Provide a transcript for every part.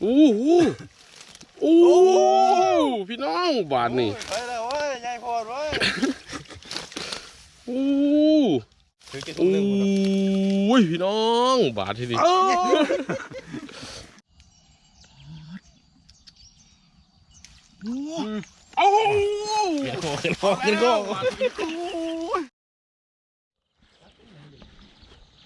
โอ้โหโอ้โหพี่น้องบาทนี่ไปแล้วเว้ยใหญ่พอดเว้ยโอ้ถือกินโอ้ยพี่น้องบาทที่นี่โอ้กินโคกินโคกินโค ส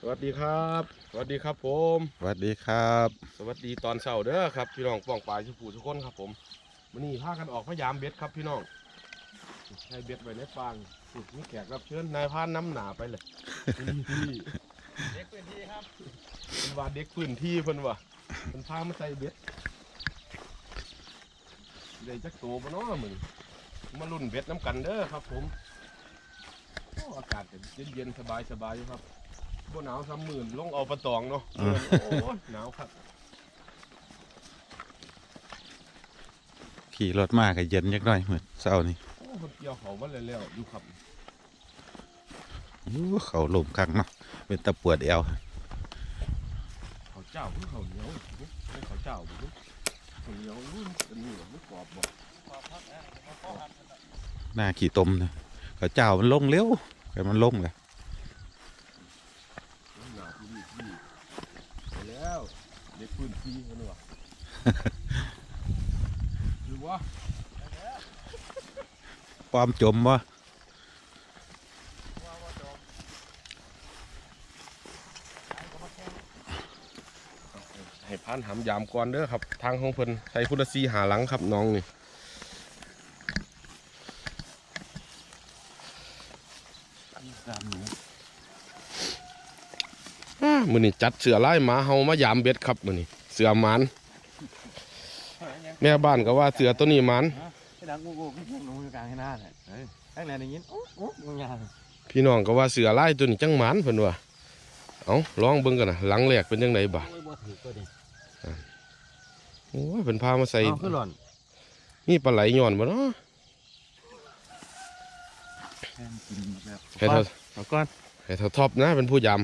วัสดีครับ สวัสดีครับผม สวัสดีครับ สวัสดีตอนเช้าเด้อครับ พี่น้องป้องปลายทุกผู้ทุกคนครับผมวันนี้พากันออกพยายามเบ็ดครับพี่น้องให้เบ็ดไว้ในฟางสุดมีแขกรับเชิญนายพานน้ำหนาไปเลยนี่เด็กพื้นที่ครับเป็นว่าเด็กพื้นที่เพิ่นว่าเพิ่นพามาใส่เบ็ดได้จักโตปะเนาะมึงมาลุ่นเบ็ดน้ำกันเด้อครับ ผมโอ้อากาศก็เย็นๆสบายๆอยู่ครับ บ่หนาวซ้ำหมื่นลงเอาปลาตองเนาะโอ้ยหนาวครับขี่รถมากก็เย็นยักหน่อยเหมือนเช้านี่โอ้คนเกี่ยวเขามาแล้วๆอยู่ครับอู้เขาลมคักเนาะเป็นตะปวดเอวเขาเจ้าคือเขาเหนียวไม่เขาเจ้าบ่รู้เขาเหนียวรู้เป็นนี่บ่กรอบบ่หน้าขี่ตมนะเขาเจ้ามันลงเร็วแต่มันลงเลย หนาที่นี่ที่ไปแล้ว เด็กพื้นที่เพิ่นว่าหรือว่าความจมวะให้พานหำยามก่อนเด้อครับ ทางของเพิ่นใส่พุทธซีหาหลังครับน้องนี่ มื้อนี้จัดเสือลายหมาเฮามายามเบ็ดครับมื้อนี้เสือหมานแม่บ้านก็ว่าเสือตัวนี้หมานให้ดังกูกูขึ้นลงกลางให้หน้าเลยเฮ้ยข้างในได้ยินโอ้โอ้มึงยาพี่น้องก็ว่าเสือลายตัวนี้จังหมานเพิ่นว่าเอาลองเบิ่งกันนะหลังแรกเป็นจังไดบ่าไม่บ่ถือก็ดีโอ้ยเพิ่นพามาใส่เอาขึ้นหล่อนนี่ปลาไหลย้อนบ่เนาะให้เท่าเอาก่อนให้เท่าท็อปนะเป็นผู้ยำ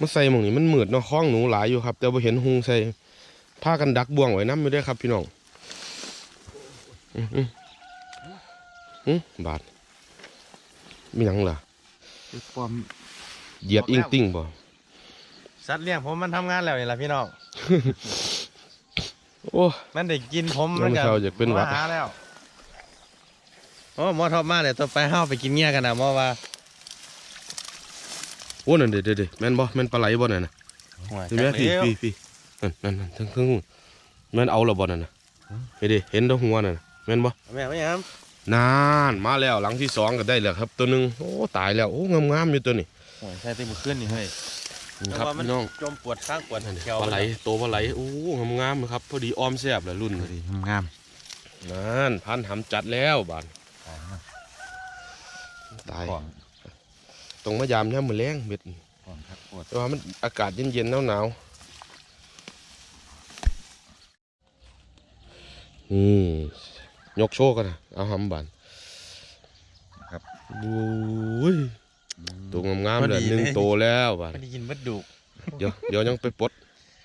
มาใส่หมองนี้มันมืดเนาะคล้องหนูหลายอยู่ครับ แต่บ่เห็นหุงใส่พากันดักบ่วงไว้นำอยู่เด้อครับ พี่น้องอื้ออื้ออื้อบาดมีหยังล่ะความเหยียดอิงติ้งบ่สัตว์เลี้ยงผมมันทำงานแล้วนี่ล่ะพี่น้อง โอ้มันได้กินผมมัมันนเศร้าอยากเป็นหวัดมาหาแล้วโอ้หมอทอปมาเดี๋ยวตัวไปเฮาไปกินเงี้ยกันนะหมอว่าโอ้นั่นเด้เด้ๆๆแม่นบ่แม่นปลาไหลบ่นั่นน่ะเห็นไหมพี่พี่พี่นั่นนั่นนั่นทั้งครึ่งแม่นเอาและบ่นั่นน่ะเฮ้ยดิเห็นแตัวหัวนั่นน่ะแม่นบ่แม่ไม่ยังนานมาแล้วหลังที่สองก็ได้แล้วครับ ตัวหนึ่งโอ้ตายแล้วโอ้งามๆอยู่ตัวนี้โอ้ยใช่ที่มือขึ้นนี่เฮ้ยนี่ครับแต่ว่ามันพี่น้องจมปวดข้างปวดแขวปลาไหลตัวปลาไหลโอ้งามๆครับพอดีออมแซ่บเลยรุ่นพอดีงามนั่นพันหำจัดแล้วบานตายของ ตรงมายามย่ามมือแรงเบ็ดของครับปวดแต่ว่ามันอากาศเย็นๆหนาวๆนี่ยกโชว์กันนะเอาหำบานครับโอ้ยตัวงามๆเลยหนึ่งโตแล้วบานไม่ได้ยินวัดดุเดี๋ยวเดี๋ยวยังไปปลด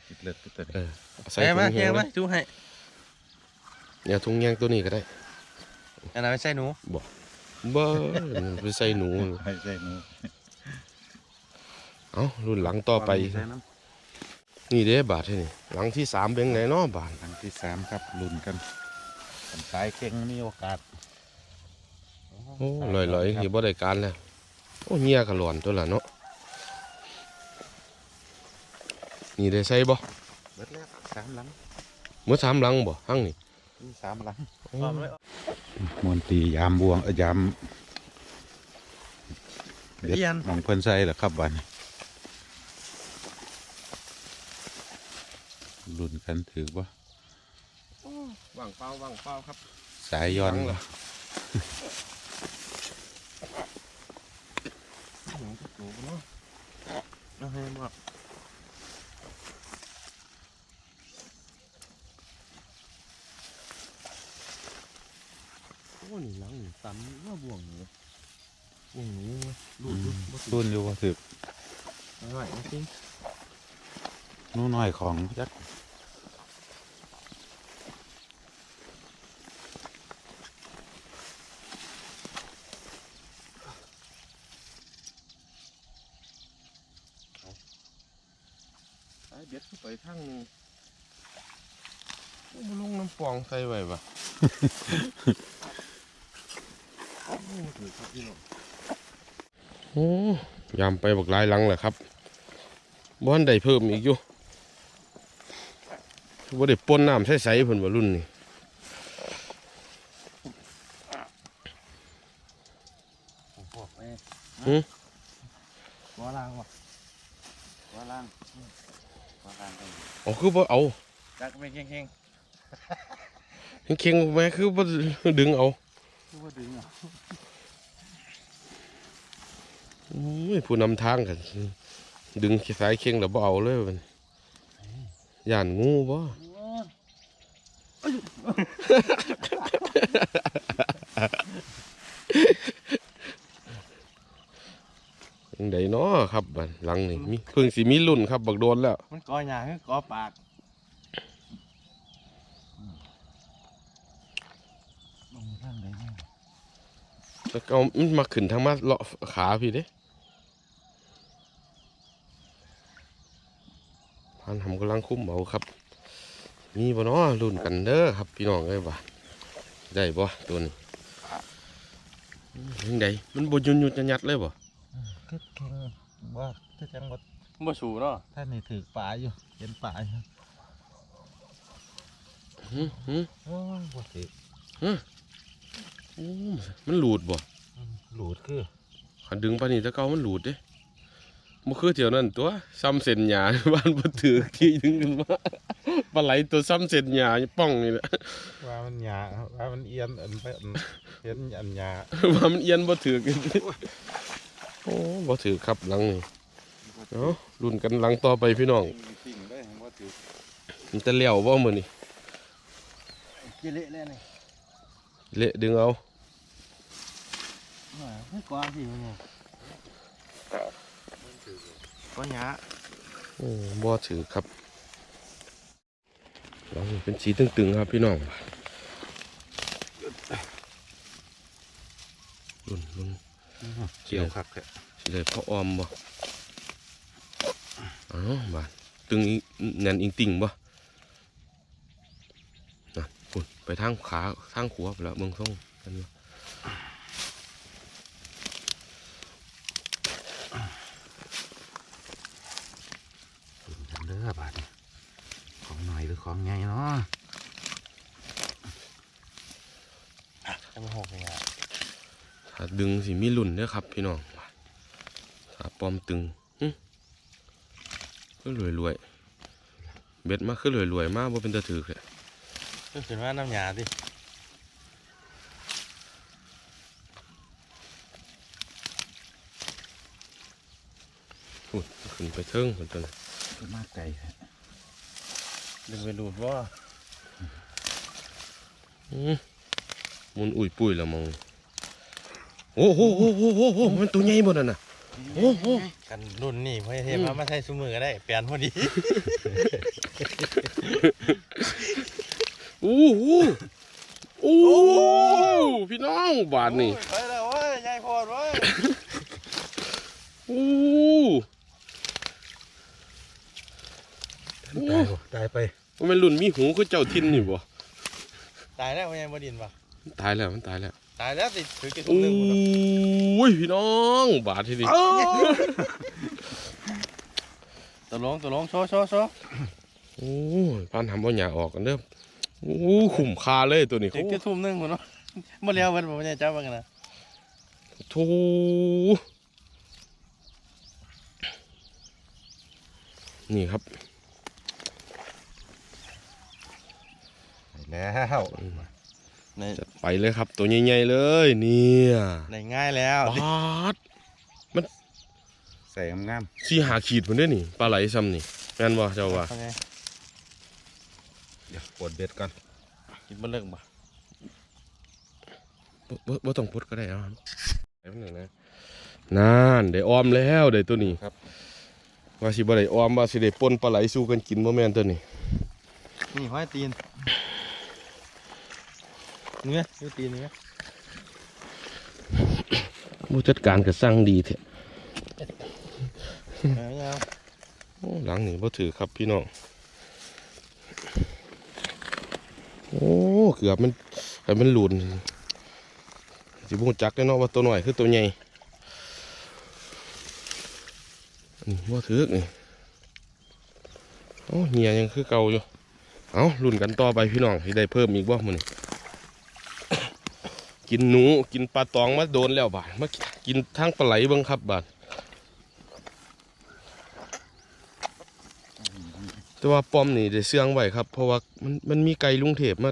ติดเลือดติดเลือดเออใส่ใส่ถุมางแกแยงมาเลยจูให้เนี่ยถุงแยงตัวนี้ก็ได้อันนั้นไม่ใช่หนูเบ้อไปใส่หนูใช่ใช่หนูเอ้ารุ่นหลังต่อไป ใส่น้นี่เด้บาทที่นี่ หลังที่สามเป็นไงเนาะบาทำครั้งที่สามครับลุ้นกันกันสายเก่งมีโอกาสโอ้ลอยลอยๆที่บ่ได้การแล้วโอ้เงียกระหลอนตัวละเนาะนี่ได้ใส่บ่เบิดแล้วสามหลัง เมื่อสามหลังบ่หั่งนี่ มีสามหลังโอ้พร้อมเลยมวนตียามบวงเออยามเด็ดเอียนมองเพิ่นใส่เหรอครับวันนี้ลุ้นกันถือว่าว่างเปล่าว่างเปล่าครับ สายย้อนหลังเหรอเนาะ เอาให้หมด โอ้นี่ หลังนี่ตันว่าบ่วงเหรอบ่วงหนูเว้ยลูกลูกบ่รุ่นอยู่ว่าถืออร่อยจริงหนูน้อยของจักไอ้เบ็ดขึ้นไปทางหนึงโอ้บ่ลงน้ำฟองใส่ไว้ปะ โอ้ถือครับพี่น้องโอ้ยามไปบักหลายหลังแหละครับบ้านใดเพิ่มอีกอยู่บ่ได้ปนน้ำใสๆเพิ่นว่ารุ่นนี้พวกเอ้ยหือบ่ล่างวะบ่ล่างบ่ล่างกันอ๋อคือบ่เอาจักไปเข่งเค็งๆแม่คือบ่ดึงเอาๆ คือว่าดึงอะอุ้ยผู้นำทางกันดึงสายเค็งแล้วบ่เอาเลยมันย่านงูบ่ยังไดเนาะครับบัดหลังนี่มีเพิ่งสิมีรุ่นครับ บักโดนแล้ว มันกอหยางคือกอปากลงทางไหนเนี่ย แล้วก็เอามันมาขึ้นทางมาเลาะขาพี่เด้พันทำกำลังคุ้มเอาครับ มีบ่เนาะรุ่นกันเด้อครับพี่น้องเอ้ยบ่าได้บ่ตัวนี้อืมยังไงมันบ่ยุนยุนยัดๆเลยบ่คือเก่งว่าคือจังว่าบ่สูเนาะท่านนี่ถือปลาอยู่เห็นปลาอยู่หืมหืมโอ้ยบ่ถือโอ้ มันหลุดบ่หลุดคือขันดึงปานนี้แตะเก่ามันหลุดเด้บ่คือเที่ยวนั้นตัวซ้ำเส้นหญ้าบ้านบ่ถือที่ดึงขึ้นมาปลาไหลตัวซ้ำเส้นหญ้าป้องนี่แหละว่ามันหยาว่ามันเอียนอันไปอันเห็นอันหยาว่ามันเอียนบ่ถือกันโอ้บ่ถือครับหลังนี่เนาะรุ่นกันหลังต่อไปพี่น้องจริงได้บ่ถือมันจะเลี้ยวบ่มื้อนี้กิเละเลยนี่เละดึงเอา ไม่กอสิมันเนี่ยกอหยาโอ้บ่ถือครับหลังนี่เป็นสีตึงๆครับพี่น้องรุ่นรุ่นเกี่ยวคักแท้สิเลยพ่อออมบ่อ้าวบาดตึงอีแน่นอิงติ่งบ่น่ะปุ่นไปทางขาทางขวาไปแล้วเมืองส่งกันอยู่ กันเด้อบาดนี้ของ หน่อยหรือของใหญ่เนาะจะมาหกเนี่ยถ้าดึงสิมีลุ่นเด้อครับ พี่น้องถ้าปลอมตึงหึคือรวยๆเบ็ดมาคือรวยๆมากบ่เป็นตะถือเลยก็คือว่าน้ำหยาดิพูดขึ้นไปเทิงคนตัวนั้นคือมากไกลแท้ ดึงไปดูดว่าอืมมุนอุ่ยปุ้ยและมองโอ้โหโอ้โหโอ้โหมันตัวใหญ่บ่นั่นน่ะโอ้โหกันรุ่นนี่พ่อเทพมามาใช้ซุ้มือก็ได้เปลี่ยนพอดีโอ้โหโอ้โหพี่น้องบาทนี่ไปแล้วเว้ยยายพอดเว้ยโอ้โห ตายบ่ตายไปว่ามันรุ่นมีหูคือเจ้าทินนี่บ่ตายแล้วพ่อใหญ่บดินปะมันตายแล้วมันตายแล้วตายแล้วติดถือกี่โอทุ่มหนึ่งหมดแล้ว้ยพี่น้องบาทที่นี่ตัวลงตัวลงโชว์โชว์โชว์โอ้ยพานทำเอาหยาออกกันเด้อโอ้ขุมคาเลยตัวนี้ถืเขาอกี่ทุ่มหนึ่งหมดแล้วหมดแล้วเว้ยพ่อใหญ่จับมากันนะโธ่นี่ครับ ไป แล้วในจัดไปเลยครับ ตัวใหญ่ๆเลยเนี่ยในง่ายแล้วบาดใส่งามสี่หาขีดมันด้วยนี่ปลาไหลซ้ำนี่แม่นบ่เจ้าว่าพ่อใหญ่ๆเดี๋ยวปวดเบ็ดก่อนกินบนเลิกบ่บ่บ่บ่ต้องพดก็ได้เอาครับไปมันหนึ่งนะนั่นได้ออมแล้วได้ตัวนี้ครับว่าสิบ่ได้ออมว่าสิได้ป่นปลาไหลสู้กันกินบ่แม่นตัวนี้นี่ห้อยตีน เนื้อดูตีนเนื้อผู้จัดการก็สั่งดีแท้เอาเอาโอ้หลังนี่บ่ถือครับพี่น้อง โอ้ เกือบมันให้มันหลุดสิบ่รู้จักได้เนาะว่าตัวน้อยคือตัวใหญ่ นี่บ่ถือนี่โอ้เหียยังคือเก่าอยู่ เอาลุ้นกันต่อไปพี่น้องสิได้เพิ่มอีกบ่มื้อนี้ กินหนูกินปลาตองมาโดนแล้วบาดมากินทั้งปลาไหลเบิ่งครับบาดแต่ว่าป้อมนี่ได้เสื่องไว้ครับ เพราะว่ามันมันมีไก่ลุงเทพมา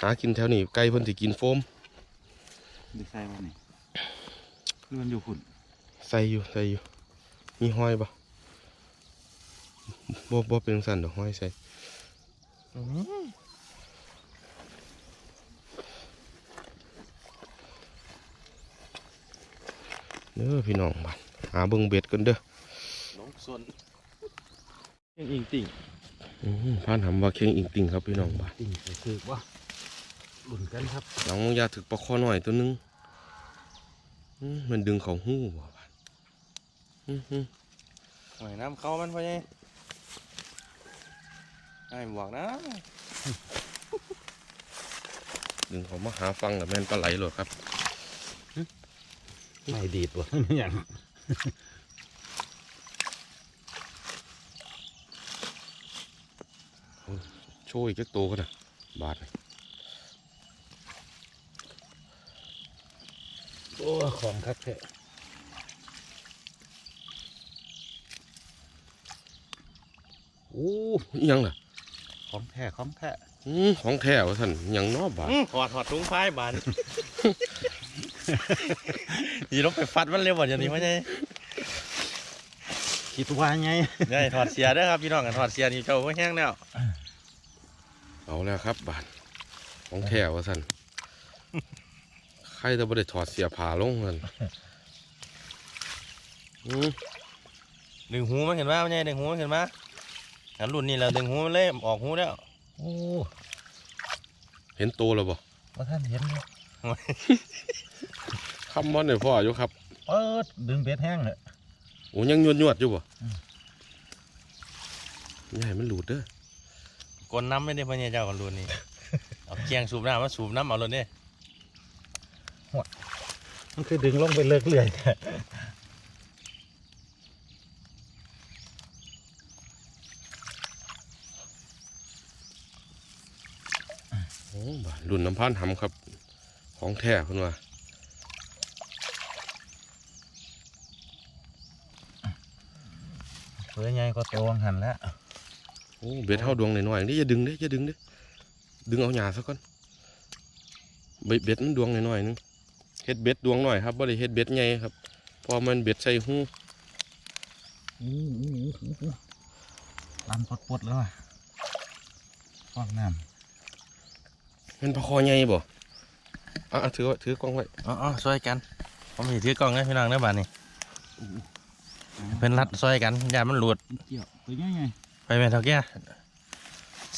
หากินแถวนี้ไก่เพิ่นสิกินโฟมดูใส่มานี่นี่มันอยู่ฝุ่นใส่อยู่ใส่อยู่ มีห้อยปะบ่บ่เป็นสั่นดอกห้อยใส่ เด้อพี่น้องบัดหาเบิ่งเบ็ดกันเด้อหลงส่วนยังอิงติ่งอือพานหำว่าเคียงอิงติงครับพี่น้องบัดติ่งไปคือว่าลุ่นกันครับหลังยาถึกปลาคอหน่อยตัวหนึงอือมันดึงเขาหู้บ่บัดอื้อหือหอยน้ำเข้ามันพอไงไอ้บอกนะดึงเขามาหาฟังแต่แม่นปลาไหลหลดครับ ไม่ดีดวะอย่างโชว์อีกจักโตก็นะบาทนี่โอ้ของครับแท้โอ้อิหยังล่ะ ของแท้ของแท้อือของแท้วะท่านอิหยังเนอบาทถอดถอดถุงพายบาน ยีรบไปฟัดมันเร็วกว่าอย่างนี้พอไงคิดว่าไงได้ถอดเสียเด้อครับพี่น้องกันถอดเสียนี่เจ้าก็แห้งแล้วเอาแล้วครับบาทของแท้วะท่านใครจะบ่ได้ถอดเสียผ้าลงมันอือดึงหูมันเห็นว่าพอไงดึงหูมันเห็นว่าอันรุ่นนี้เราดึงหูมันเลยออกหูแล้วโอ้เห็นโตแล้วบ่ว่าท่านเห็นเลย คำว่าเนี่ยพ่ออยู่ครับ เปิดดึงเบ็ดแห้งเลยโอ้ยังยวดยวดๆอยู่บ่อืมอย่าให้มันหลุดเด้อกลน้ำไม่ได้พอไงเจ้ากันรุ่นนี้เอาเคียงสูบน้ำมาสูบน้ำเอาเลยเนี่ยมันคือดึงลงไปเลิกเลื่อยโอ้บาทรุ่นน้ำพันหำครับ ของแท้เพิ่นว่าเพื่อไงก็โตวงหันแล้วโอ้เบ็ดเท่าดวงหน่อยๆนี่อย่าดึงเด้อย่าดึงเด้ดึงเอาหญ้าซะก่อนเบ็ดเบ็ดมันดวงหน่อยๆนึงเฮ็ดเบ็ดดวงหน่อยครับบ่ได้เฮ็ดเบ็ดใหญ่ครับเพอมันเบ็ดใส่หูอู้อู้อู้อู้ลันปดปดๆแล้วอะฟอกน้เป็นปลาคอใหญ่บ่ อะอะถือไว้ถือกล้องไว้อ๋อๆช่วยกันผมเห็นถือกล้องให้พี่น้องเด้อบ้านนี้ำเพิ่นรัดช่วยกันอย่ามันหลุดเกี่ยวตัวใหญ่ไงไปแม่เท่าแก่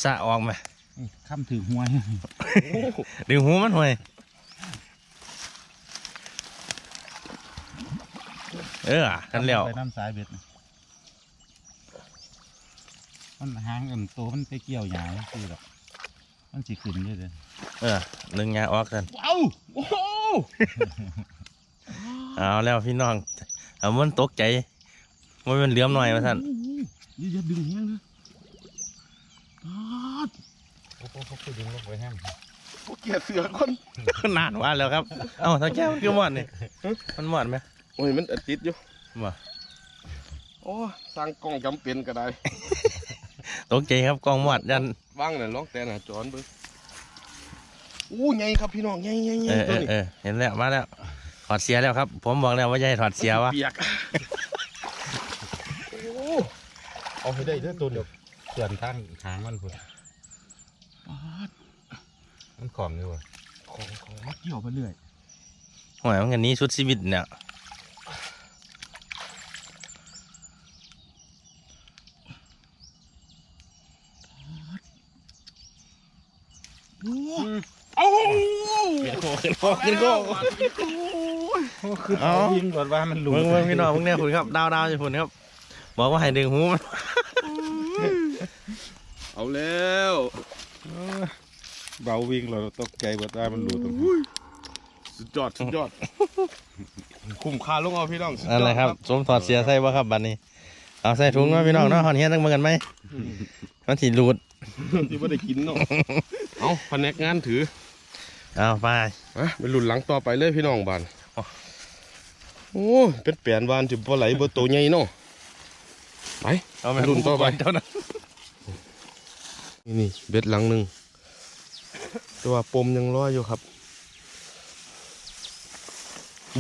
สะออกไหมข้ามถือหัวดึงหูมันห่วยเออกันแล้วไปน้ำสายเบ็ดน่ะมันหางกันตัวมันไปเกี่ยวหยาคือแบบ มันสิขึ้นเยอะเลยเออดึงยาออกกันว้าวโอ้โหเอาแล้วพี่น้องเอามันตกใจมันเป็นเหลื่อมหน่อยมาท่านอย่าอย่าดึงแห้งนะปาดโอ้โหเขาไปดึงลงไปแห้งพวกเกียร์เสือคนนานว่าแล้วครับ เอ้าเท่าแก่มันคือหมอดนี่มันหมอดไหมโอ้ยมันติดอยู่บ่โอ้สร้างกล้องจำเป็นก็ได้ตกใจครับกองหมอดยัน ว่างน่ะลองแต่น่ะจอนเบิ่งอู้ใหญ่ครับพี่น้องใหญ่ใหญ่ใหเอญ่อเอตัวอนี้เออเห็นแล้วมาแล้วถอดเสียแล้วครับ ผมบอกแล้วว่าจะให้ถอดเสียวะเปียกโอ้เอาให้ได้เด้อตัวเดียวเสื่อนทางหางมันพุ่นปาดมันของอยู่ว่ะของของมาเกี่ยวไปเรื่อยหวยมันกันนี้ชุดชีวิตเนี่ย เอ้าขึ้นโคขึ้นโคขึ้นโคคือเอายิงก่อนว่ามันหลุดเบิ่งเบิ่งพี่น้องเบิ่งเนี่ยคุณครับดาวดาวอยู่คุณครับ บอกว่าให้ดึงหูมันเอาแล้วเบาวิ่งเราตกใจว่าว่ามันหลุดตรงสุดยอดสุดยอดคุ้มค่าลงเอาพี่น้องสุดยอดนั่นแหละครับสมถอดเสียใส่บ่ครับบัดนี้ เอาใส่ถุงเนาะพี่น้องเนาะหอนเฮียนตั้งมือกันไหมมันสิรูด ที่ไม่ได้กินเนาะเอาพนักงานถือเอาไปอะไปหลุนหลังต่อไปเลยพี่น้องบานโอ้ยเป็นเปลี่ยนวานจิบ่ไหลบ่โตใหญ่เนาะไปเอาไปรุ่นต่อไปเท่านั้นนี่นี่เบ็ดหลังหนึ่งแต่ว่าปมยังร้อยอยู่ครับ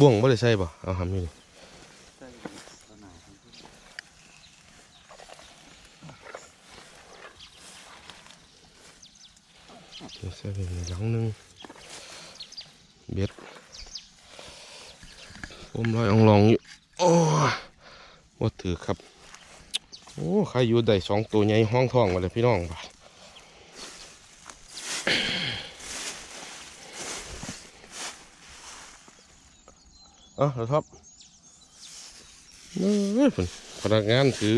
บ่วงไม่ได้ใส่ป่ะเอาทำนี่นี่เดี๋ย วใส่ไปในหลังหนึ่งเบ็ดปมร้อยองลองอยู่โอ้ว่าถือครับ โอ้ใครอยู่ได้สองตัวใหญ่ห้องท้องมาเลยพี่น้องบ่าเอะแล้วครับเอ้ยเพิ่นพนักงานถือ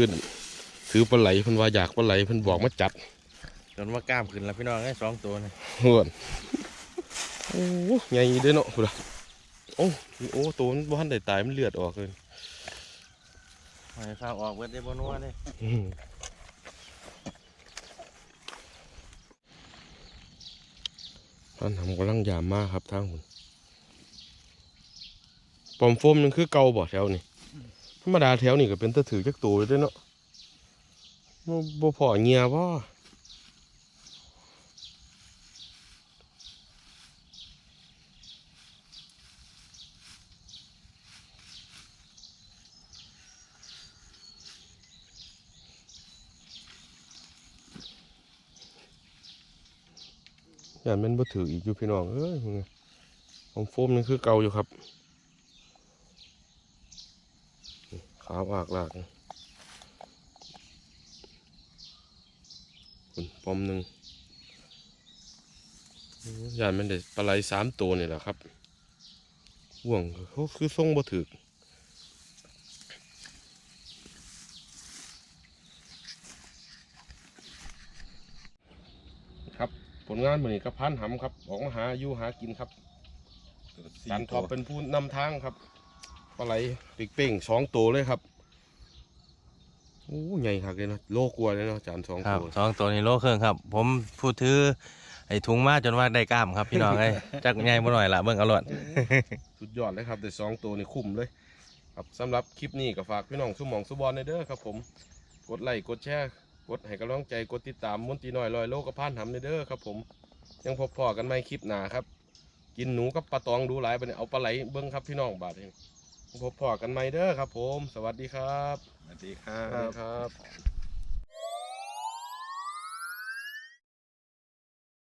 ถือปลาไหลพิ่นว่าอยากปลาไหลพิ่นบอกมาจัด จนว่ากล้ามขึ้นแล้วพี่น้องไอ้สองตัวนี่เฮือนโอ้ใหญ่เด้อเนาะพุ่นล่ะโอ้โอ้ตัวมันบ่ทันได้ตายมันเลือดออกเลยให้ฟ้าออกเบิดได้บ่นัวเด้อืมท่านทำกำลังยามมากครับทางคุณปอมโฟมยังคือเก่าบ่แถวนี่ธรรมดาแถวนี่ก็เป็นตะถือจักตัวเลยเด้อเนาะบ่บ่พอเงียบ่ ย่าแม่นบ่ถืออีกอยู่พี่น้อง เอ้ยมึงอะปอมโฟมยังคือเก่าอยู่ครับขาวอากลากคุณปอมหนึ่งย่านมันได้ปลาไหลสามตัวนี่แหละครับห่วงเขาคือทรงบ่ถือครับ ผ ลงานมือนี้กับพันหำครับออกมาหาอยู่หากินครับการทอบเป็นผู้นำทางครับปลาไหลปิกเป้งสองตัวเลยครับโอ้ใหญ่คักเลยเนาะโลกลัวเลยเนาะจานสองครับตัวสองตัวนี้โลครึ่งครับ ผมพูดถือไอ้ถุงมาจนว่าได้กล้ามครับพี่น้องไอ้ย จักใหญ่บ่หน่อยละเบิ่งเอารมณ์สุดยอดเลยครับแต่สองตัวนี่คุ้มเลย ครับสำหรับคลิปนี้ก็ฝากพี่น้องสุหมองสุบอลในเด้อครับผม กดไลค์กดแชร์ กดให้กำลังใจกดติดตามมนตรีน้อยลอยโลกกับพานหำในเด้อครับ ผม ยังพบพอกันไม่คลิปหนาครับ กินหนูกับปลาตองดูหลายไปเนี่ยเอาปลาไหลเบิ้งครับพี่น้องบาดนี้พบพอกันไม่เด้อครับ ผม สวัสดีครับ สวัสดีครัสวัสดีบครับ